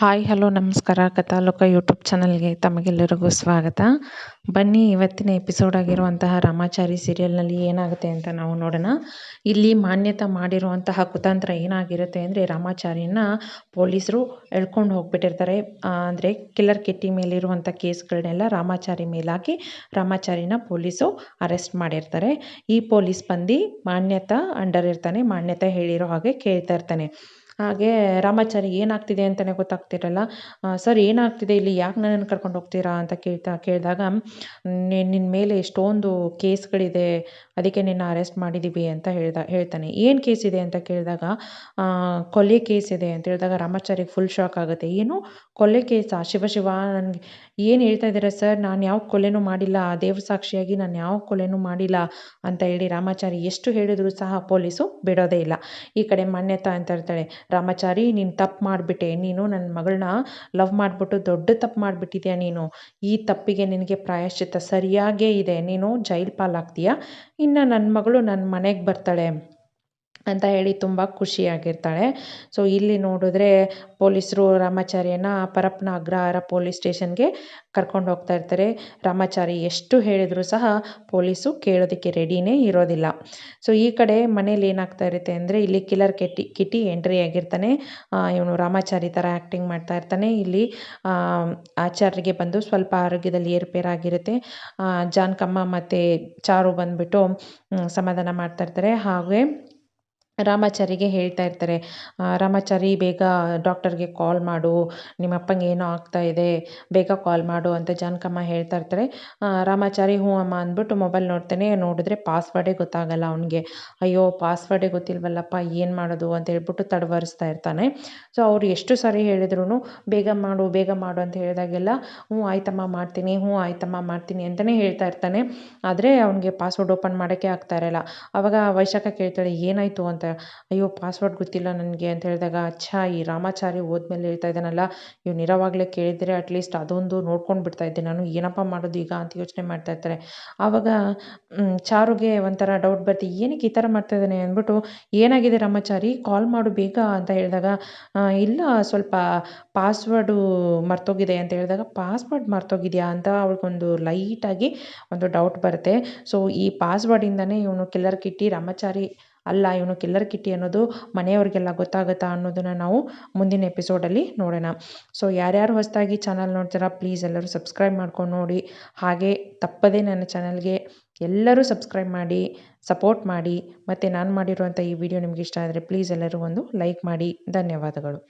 Hi, hello, ನಮಸ್ಕಾರ. ಕಥಾಲೋಕ YouTube ಚಾನಲ್ಗೆ ತಮಗೆಲ್ಲರಿಗೂ ಸ್ವಾಗತ. ಬನ್ನಿ, ಇವತ್ತಿನ ಎಪಿಸೋಡ್ ಆಗಿರುವಂತಹ ರಾಮಾಚಾರಿ ಸೀರಿಯಲ್ನಲ್ಲಿ ಏನಾಗುತ್ತೆ ಅಂತ ನಾವು ನೋಡೋಣ. ಇಲ್ಲಿ ಮಾನ್ಯತೆ ಮಾಡಿರುವಂತಹ ಕುತಂತ್ರ ಏನಾಗಿರುತ್ತೆ ಅಂದರೆ ರಾಮಾಚಾರಿನ ಪೊಲೀಸರು ಎಳ್ಕೊಂಡು ಹೋಗ್ಬಿಟ್ಟಿರ್ತಾರೆ. ಅಂದರೆ ಕಿಲ್ಲರ್ ಕಿಟ್ಟಿ ಮೇಲಿರುವಂಥ ಕೇಸ್ಗಳನ್ನೆಲ್ಲ ರಾಮಾಚಾರಿ ಮೇಲಾಕಿ ರಾಮಾಚಾರಿನ ಪೊಲೀಸು ಅರೆಸ್ಟ್ ಮಾಡಿರ್ತಾರೆ. ಈ ಪೊಲೀಸ್ ಬಂದು ಮಾನ್ಯತೆ ಅಂಡರ್ ಇರ್ತಾನೆ ಮಾನ್ಯತೆ ಹೇಳಿರೋ ಹಾಗೆ ಕೇಳ್ತಾ ಇರ್ತಾನೆ. ಹಾಗೆ ರಾಮಾಚಾರಿ ಏನಾಗ್ತಿದೆ ಅಂತಲೇ ಗೊತ್ತಾಗ್ತಿರಲ್ಲ. ಸರ್, ಏನಾಗ್ತಿದೆ? ಇಲ್ಲಿ ಯಾಕೆ ನನ್ನನ್ನು ಕರ್ಕೊಂಡು ಹೋಗ್ತೀರಾ? ಅಂತ ಕೇಳ್ತಾ, ಕೇಳಿದಾಗ ನಿನ್ನ ಮೇಲೆ ಎಷ್ಟೊಂದು ಕೇಸ್ಗಳಿದೆ. ಅದಕ್ಕೆ ನಿನ್ನ ಅರೆಸ್ಟ್ ಮಾಡಿದ್ದೀವಿ ಅಂತ ಹೇಳ್ದ, ಹೇಳ್ತಾನೆ. ಏನು ಕೇಸ್ ಇದೆ? ಅಂತ ಕೇಳಿದಾಗ ಕೊಲೆ ಕೇಸ್ ಇದೆ. ಅಂತ ಹೇಳಿದಾಗ, ರಾಮಾಚಾರಿಗೆ ಫುಲ್ ಶಾಕ್ ಆಗುತ್ತೆ. ಏನು? ಕೊಲೆ ಕೇಸಾ? ಶಿವ ಶಿವ, ನನಗೆ ಏನು ಹೇಳ್ತಾ ಇದ್ದೀರಾ ಸರ್? ನಾನು ಯಾವ ಕೊಲೆನೂ ಮಾಡಿಲ್ಲ. ದೇವ್ರ ಸಾಕ್ಷಿಯಾಗಿ ನಾನು ಯಾವ ಕೊಲೆನೂ ಮಾಡಿಲ್ಲ ಅಂತ ಹೇಳಿ ರಾಮಾಚಾರಿ ಎಷ್ಟು ಹೇಳಿದರೂ ಸಹ ಪೊಲೀಸು ಬಿಡೋದೇ ಇಲ್ಲ. ಈ ಕಡೆ ಮಾನ್ಯತಾ ಅಂತ ಇರ್ತಾಳೆ ರಾಮಾಚಾರಿ, ನೀನು ತಪ್ಪು ಮಾಡಿಬಿಟ್ಟೆ. ನೀನು ನನ್ನ ಮಗಳನ್ನ ಲವ್ ಮಾಡಿಬಿಟ್ಟು ದೊಡ್ಡ ತಪ್ಪು ಮಾಡಿಬಿಟ್ಟಿದ್ಯಾ ನೀನು? ಈ ತಪ್ಪಿಗೆ ನಿನಗೆ ಪ್ರಾಯಶ್ಚಿತ್ತ ಸರಿಯಾಗೇ ಇದೆ. ನೀನು ಜೈಲು ಪಾಲಾಗ್ತೀಯ ಇನ್ನು ನನ್ನ ಮಗಳು ನನ್ನ ಮನೆಗೆ ಬರ್ತಾಳೆ. ಅಂತ ಹೇಳಿ ತುಂಬ ಖುಷಿಯಾಗಿರ್ತಾಳೆ. ಸೊ ಇಲ್ಲಿ ನೋಡಿದ್ರೆ ಪೊಲೀಸರು ರಾಮಾಚಾರಿಯನ್ನು ಪರಪ್ಪನ ಅಗ್ರಹಾರ ಪೊಲೀಸ್ ಸ್ಟೇಷನ್ಗೆ ಕರ್ಕೊಂಡು ಹೋಗ್ತಾ ಇರ್ತಾರೆ. ರಾಮಾಚಾರಿ ಎಷ್ಟು ಹೇಳಿದರೂ ಸಹ ಪೊಲೀಸು ಕೇಳೋದಕ್ಕೆ ರೆಡಿನೇ ಇರೋದಿಲ್ಲ. ಸೊ ಈ ಕಡೆ ಮನೇಲಿ ಏನಾಗ್ತಾ ಇರುತ್ತೆ ಅಂದರೆ ಇಲ್ಲಿ ಕಿಲ್ಲರ್ ಕೆಟ್ಟಿ ಕಿಟಿ ಎಂಟ್ರಿ ಆಗಿರ್ತಾನೆ. ಇವನು ರಾಮಾಚಾರಿ ಥರ ಆ್ಯಕ್ಟಿಂಗ್ ಮಾಡ್ತಾ ಇರ್ತಾನೆ. ಇಲ್ಲಿ ಆಚಾರ್ಯರಿಗೆ ಬಂದು ಸ್ವಲ್ಪ ಆರೋಗ್ಯದಲ್ಲಿ ಏರುಪೇರಾಗಿರುತ್ತೆ. ಜಾನ್ಕಮ್ಮ ಮತ್ತು ಚಾರು ಬಂದುಬಿಟ್ಟು ಸಮಾಧಾನ ಮಾಡ್ತಾ ಇರ್ತಾರೆ. ಹಾಗೆ ರಾಮಾಚಾರಿಗೆ ಹೇಳ್ತಾ ಇರ್ತಾರೆ ರಾಮಾಚಾರಿ ಬೇಗ ಡಾಕ್ಟರ್ಗೆ ಕಾಲ್ ಮಾಡು ನಿಮ್ಮ ಅಪ್ಪಂಗೆ ಏನೋ ಆಗ್ತಾ ಇದೆ, ಬೇಗ ಕಾಲ್ ಮಾಡು ಅಂತ ಜಾನಕಮ್ಮ ಹೇಳ್ತಾ ಇರ್ತಾರೆ. ರಾಮಾಚಾರಿ, ಹ್ಞೂ ಅಮ್ಮ ಅಂದ್ಬಿಟ್ಟು ಮೊಬೈಲ್ ನೋಡ್ತಾನೆ, ನೋಡಿದ್ರೆ ಪಾಸ್ವರ್ಡೇ ಗೊತ್ತಾಗಲ್ಲ ಅವನಿಗೆ. ಅಯ್ಯೋ, ಪಾಸ್ವರ್ಡೇ ಗೊತ್ತಿಲ್ವಲ್ಲಪ್ಪ, ಏನು ಮಾಡೋದು? ಅಂತ ಹೇಳ್ಬಿಟ್ಟು ತಡವರಿಸ್ತಾ ಇರ್ತಾನೆ. ಸೊ, ಅವ್ರು ಎಷ್ಟು ಸಾರಿ ಹೇಳಿದ್ರು ಬೇಗ ಮಾಡು ಬೇಗ ಮಾಡು ಅಂತ ಹೇಳಿದಾಗೆಲ್ಲ, ಹ್ಞೂ ಆಯ್ತಮ್ಮ, ಮಾಡ್ತೀನಿ, ಹ್ಞೂ ಆಯ್ತಮ್ಮ, ಮಾಡ್ತೀನಿ ಅಂತಲೇ ಹೇಳ್ತಾ ಇರ್ತಾನೆ. ಆದರೆ, ಅವನಿಗೆ ಪಾಸ್ವರ್ಡ್ ಓಪನ್ ಮಾಡೋಕ್ಕೆ ಆಗ್ತಾ ಇರಲ್ಲ. ಅವಾಗ ವೈಶಾಖ ಕೇಳ್ತಾಳೆ, ಏನಾಯಿತು? ಅಂತ. ಅಯ್ಯೋ ಪಾಸ್ವರ್ಡ್ ಗೊತ್ತಿಲ್ಲ ನನಗೆ ಅಂತ ಹೇಳಿದಾಗ, ಅಚ್ಚಾ, ಈ ರಾಮಾಚಾರಿ ಹೋದ್ಮೇಲೆ ಹೇಳ್ತಾ ಇದ್ದಾನಲ್ಲ, ಇವ್ನು ಇರೋವಾಗಲೇ ಕೇಳಿದರೆ ಅಟ್ಲೀಸ್ಟ್ ಅದೊಂದು ನೋಡ್ಕೊಂಡು ಬಿಡ್ತಾ ಇದ್ದೆ ನಾನು, ಏನಪ್ಪ ಮಾಡೋದು ಈಗ ಅಂತ ಯೋಚನೆ ಮಾಡ್ತಾ ಇರ್ತಾರೆ. ಆವಾಗ ಚಾರುಗೆ ಒಂಥರ ಡೌಟ್ ಬರುತ್ತೆ ಏನಕ್ಕೆ ಈ ಥರ ಮಾಡ್ತಾ ಇದ್ದಾನೆ? ಅಂದ್ಬಿಟ್ಟು, ಏನಾಗಿದೆ ರಾಮಾಚಾರಿ ಕಾಲ್ ಮಾಡು ಬೇಗ ಅಂತ ಹೇಳಿದಾಗ ಇಲ್ಲ, ಸ್ವಲ್ಪ ಪಾಸ್ವರ್ಡು ಮರ್ತೋಗಿದೆ ಅಂತ ಹೇಳಿದಾಗ ಪಾಸ್ವರ್ಡ್ ಮರ್ತೋಗಿದೆಯಾ? ಅಂತ ಅವಳಿಗೊಂದು ಲೈಟಾಗಿ ಒಂದು ಡೌಟ್ ಬರುತ್ತೆ. ಸೊ ಈ ಪಾಸ್ವರ್ಡಿಂದನೇ ಇವನು ಕಿಲ್ಲರ್ ಕಿಟ್ಟಿ ರಾಮಾಚಾರಿ ಅಲ್ಲ, ಇವನು ಕಿಲ್ಲರ್ ಕಿಟ್ಟಿ ಅನ್ನೋದು ಮನೆಯವ್ರಿಗೆಲ್ಲ ಗೊತ್ತಾಗುತ್ತಾ ಅನ್ನೋದನ್ನು ನಾವು ಮುಂದಿನ ಎಪಿಸೋಡಲ್ಲಿ ನೋಡೋಣ. ಸೊ ಯಾರ್ಯಾರು ಹೊಸದಾಗಿ ಚಾನಲ್ ನೋಡ್ತೀರಾ ಪ್ಲೀಸ್ ಎಲ್ಲರೂ ಸಬ್ಸ್ಕ್ರೈಬ್ ಮಾಡ್ಕೊಂಡು ನೋಡಿ. ಹಾಗೆ ತಪ್ಪದೇ ನನ್ನ ಚಾನಲ್ಗೆ ಎಲ್ಲರೂ ಸಬ್ಸ್ಕ್ರೈಬ್ ಮಾಡಿ ಸಪೋರ್ಟ್ ಮಾಡಿ. ಮತ್ತು ನಾನು ಮಾಡಿರುವಂಥ ಈ ವಿಡಿಯೋ ನಿಮಗೆ ಇಷ್ಟ ಆದರೆ ಪ್ಲೀಸ್ ಎಲ್ಲರೂ ಒಂದು ಲೈಕ್ ಮಾಡಿ. ಧನ್ಯವಾದಗಳು.